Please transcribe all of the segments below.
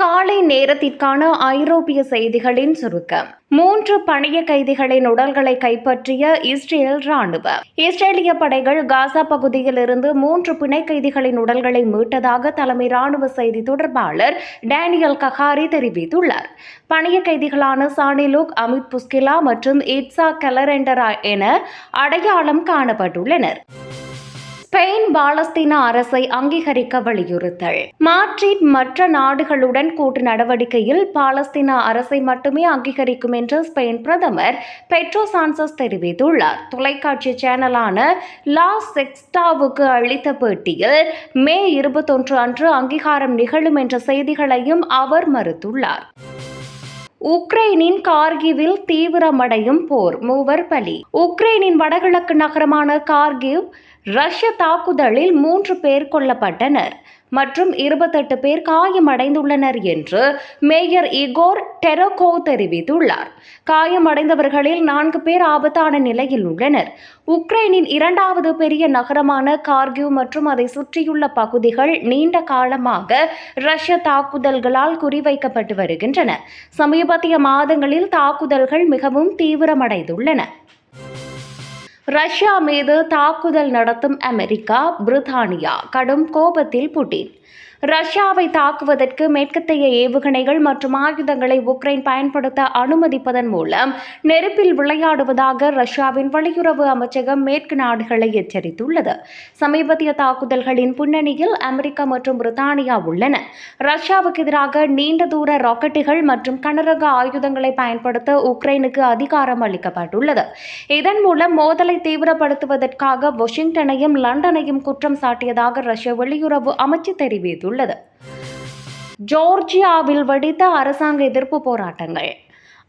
காலை நேரத்திற்கான ஐரோப்பிய செய்திகளின் சுருக்கம். மூன்று பணிய கைதிகளின் உடல்களை கைப்பற்றிய இஸ்ரேல் ராணுவம் இஸ்ரேலிய படைகள் காசா பகுதியில் இருந்து மூன்று பிணை கைதிகளின் உடல்களை மீட்டதாக தலைமை ராணுவ செய்தி தொடர்பாளர் டேனியல் கஹாரி தெரிவித்துள்ளார். பணிய கைதிகளான சானிலுக் அமித் புஸ்கிலா மற்றும் இட்சா கலரெண்டரா என அடையாளம் காணப்பட்டுள்ளனர். ஸ்பெயின் பாலஸ்தீன அரசை அங்கீகரிக்க வலியுறுத்தல். மாட்ரிட் மற்ற நாடுகளுடன் கூட்டு நடவடிக்கையில் பாலஸ்தீன அரசை மட்டுமே அங்கீகரிக்கும் என்று ஸ்பெயின் பிரதமர் பெட்ரோ சான்சஸ் தெரிவித்துள்ளார். தொலைக்காட்சி சேனலான லா செக்ஸ்டாவுக்கு அளித்த பேட்டியில் மே இருபத்தொன்று அன்று அங்கீகாரம் நிகழும் என்ற செய்திகளையும் அவர் மறுத்துள்ளார். உக்ரைனின் கார்கிவில் தீவிரமடையும் போர் மூவர் பலி. உக்ரைனின் வடகிழக்கு நகரமான கார்கிவ் ரஷ்ய தாக்குதலில் மூன்று பேர் கொல்லப்பட்டனர். மற்றும் இருபத்தெட்டு பேர் காயமடைந்துள்ளனர் என்று மேயர் இகோர் டெரோகோ தெரிவித்துள்ளார். காயமடைந்தவர்களில் நான்கு பேர் ஆபத்தான நிலையில் உள்ளனர். உக்ரைனின் இரண்டாவது பெரிய நகரமான கார்கிவ் மற்றும் அதை சுற்றியுள்ள பகுதிகள் நீண்ட காலமாக ரஷ்ய தாக்குதல்களால் குறிவைக்கப்பட்டு வருகின்றன. சமீபத்திய மாதங்களில் தாக்குதல்கள் மிகவும் தீவிரமடைந்துள்ளன. ரஷ்யா மீது தாக்குதல் நடத்தும் அமெரிக்கா பிரித்தானியா கடும் கோபத்தில் புட்டின். ரஷ்யாவை தாக்குவதற்கு மேற்கத்தைய ஏவுகணைகள் மற்றும் ஆயுதங்களை உக்ரைன் பயன்படுத்த அனுமதிப்பதன் மூலம் நெருப்பில் விளையாடுவதாக ரஷ்யாவின் வெளியுறவு அமைச்சகம் மேற்கு நாடுகளை எச்சரித்துள்ளது. சமீபத்திய தாக்குதல்களின் பின்னணியில் அமெரிக்கா மற்றும் பிரித்தானியா உள்ளன. ரஷ்யாவுக்கு எதிராக நீண்ட தூர ராக்கெட்டுகள் மற்றும் கனரக ஆயுதங்களை பயன்படுத்த உக்ரைனுக்கு அதிகாரம் அளிக்கப்பட்டுள்ளது. இதன் மூலம் மோதலை தீவிரப்படுத்துவதற்காக வாஷிங்டனையும் லண்டனையும் குற்றம் சாட்டியதாக ரஷ்ய வெளியுறவு அமைச்சு தெரிவித்துள்ளது. உள்ளது ஜோர்ஜியாவில் வெடித்த அரசாங்க எதிர்ப்பு போராட்டங்கள்.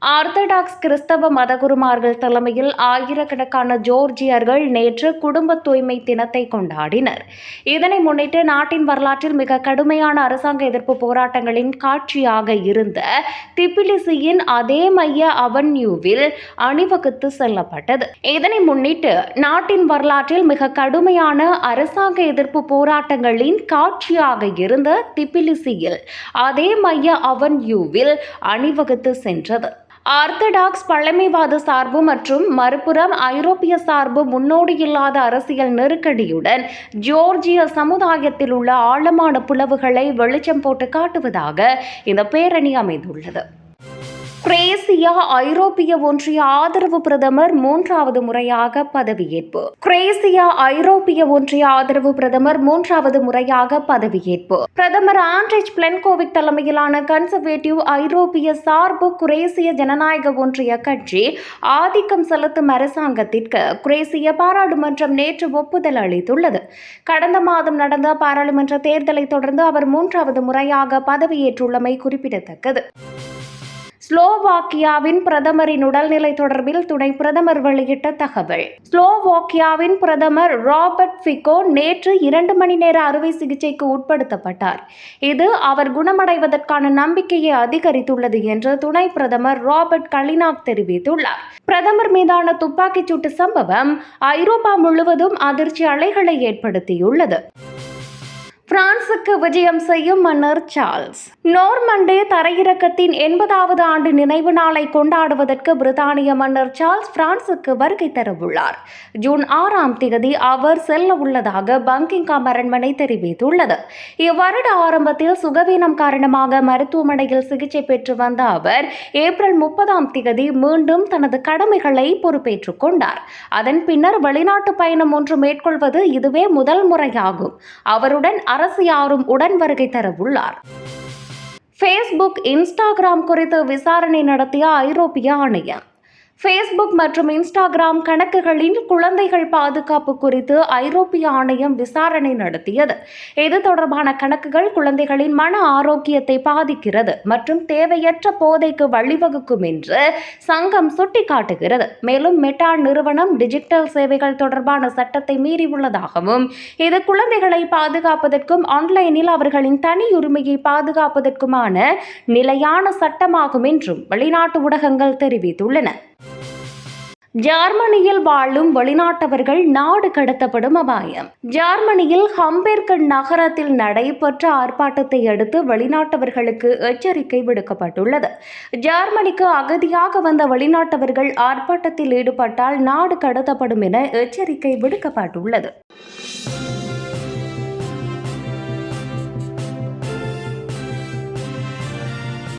ஆர்த்தடாக்ஸ் கிறிஸ்தவ மதகுருமார்கள் தலைமையில் ஆயிரக்கணக்கான ஜோர்ஜியர்கள் நேற்று குடும்ப தூய்மை தினத்தை கொண்டாடினர். இதனை முன்னிட்டு நாட்டின் வரலாற்றில் மிக கடுமையான அரசாங்க எதிர்ப்பு போராட்டங்களின் காட்சியாக இருந்த திப்பிலிசியின் அதே மைய அவன்யூவில் அணிவகுத்து செல்லப்பட்டது. இதனை முன்னிட்டு நாட்டின் வரலாற்றில் மிக கடுமையான அரசாங்க எதிர்ப்பு போராட்டங்களின் காட்சியாக இருந்த திப்பிலிசியில் அதே மைய அவன்யூவில் அணிவகுத்து சென்றது. ஆர்த்தடாக்ஸ் பழமைவாத சார்பு மற்றும் மறுபுறம் ஐரோப்பிய சார்பு முன்னோடியில்லாத அரசியல் நெருக்கடியுடன் ஜோர்ஜிய சமுதாயத்தில் உள்ள ஆழமான புலவுகளை வெளிச்சம் போட்டு காட்டுவதாக இந்த பேரணி அமைந்துள்ளது. குரேசியா ஐரோப்பிய ஒன்றிய ஆதரவு பிரதமர் மூன்றாவது முறையாக பதவியேற்பு. குரேசியா ஐரோப்பிய ஒன்றிய ஆதரவு பிரதமர் மூன்றாவது முறையாக பதவியேற்பு. பிரதமர் ஆண்ட்ரிச் பிளென்கோவிக் தலைமையிலான கன்சர்வேட்டிவ் ஐரோப்பிய சார்பு குரேசிய ஜனநாயக ஒன்றிய கட்சி ஆதிக்கம் செலுத்தும் அரசாங்கத்திற்கு குரேசிய பாராளுமன்றம் நேற்று ஒப்புதல் அளித்துள்ளது. கடந்த மாதம் நடந்த பாராளுமன்ற தேர்தலை தொடர்ந்து அவர் மூன்றாவது முறையாக பதவியேற்றுள்ளமை குறிப்பிடத்தக்கது. ஸ்லோவாக்கியாவின் பிரதமரின் உடல்நிலை தொடர்பில் துணை பிரதமர் வெளியிட்ட தகவல். ஸ்லோவாக்கியாவின் பிரதமர் ராபர்ட் ஃபிகோ நேற்று இரண்டு மணி நேர அறுவை சிகிச்சைக்கு உட்படுத்தப்பட்டார். இது அவர் குணமடைவதற்கான நம்பிக்கையை அதிகரித்துள்ளது என்று துணை பிரதமர் ராபர்ட் கலினாக் தெரிவித்துள்ளார். பிரதமர் மீதான துப்பாக்கிச் சூட்டு சம்பவம் ஐரோப்பா முழுவதும் அதிர்ச்சி அலைகளை ஏற்படுத்தியுள்ளது. பிரான்சுக்கு விஜயம் செய்யும் மன்னர் சார்ல்ஸ். நோர்மண்டே தரையிறக்கத்தின் எண்பதாவது ஆண்டு நினைவு நாளை கொண்டாடுவதற்கு பிரித்தானிய மன்னர் சார்ல்ஸ் பிரான்சுக்கு வருகை தரவுள்ளார். ஜூன் ஆறாம் தேதி அவர் செல்ல உள்ளதாக பங்கிங்காம் அரண்மனை தெரிவித்துள்ளது. இவ்வருட ஆரம்பத்தில் சுகவீனம் காரணமாக மருத்துவமனையில் சிகிச்சை பெற்று வந்த அவர் ஏப்ரல் முப்பதாம் தேதி மீண்டும் தனது கடமைகளை பொறுப்பேற்றுக் கொண்டார். அதன் பின்னர் வெளிநாட்டு பயணம் ஒன்று மேற்கொள்வது இதுவே முதல் முறையாகும். அவருடன் அரசு யாரும் உடன் வருகை தர உள்ளார் ஃபேஸ்புக் இன்ஸ்டாகிராம் குறித்து விசாரணை நடத்திய ஐரோப்பிய ஆணையம் ஃபேஸ்புக் மற்றும் இன்ஸ்டாகிராம் கணக்குகளின் குழந்தைகள் பாதுகாப்பு குறித்து ஐரோப்பிய ஆணையம் விசாரணை நடத்தியது. இது தொடர்பான கணக்குகள் குழந்தைகளின் மன ஆரோக்கியத்தை பாதிக்கிறது மற்றும் தேவையற்ற போதைக்கு வழிவகுக்கும் என்று சங்கம் சுட்டிக்காட்டுகிறது. மேலும் மெட்டா நிறுவனம் டிஜிட்டல் சேவைகள் தொடர்பான சட்டத்தை மீறியுள்ளதாகவும் இது குழந்தைகளை பாதுகாப்பதற்கும் ஆன்லைனில் அவர்களின் தனி உரிமையை பாதுகாப்பதற்குமான நிலையான சட்டமாகும் என்றும் வெளிநாட்டு ஊடகங்கள் தெரிவித்துள்ளன. ஜெர்மனியில் வாழும் வெளிநாட்டவர்கள் நாடு கடத்தப்படும் அபாயம். ஜெர்மனியில் ஹம்பெர்க் நகரத்தில் நடைபெற்ற ஆர்ப்பாட்டத்தை அடுத்து வெளிநாட்டவர்களுக்கு எச்சரிக்கை விடுக்கப்பட்டுள்ளது. ஜெர்மனிக்கு அகதியாக வந்த வெளிநாட்டவர்கள் ஆர்ப்பாட்டத்தில் ஈடுபட்டால் நாடு கடத்தப்படும் என எச்சரிக்கை விடுக்கப்பட்டுள்ளது.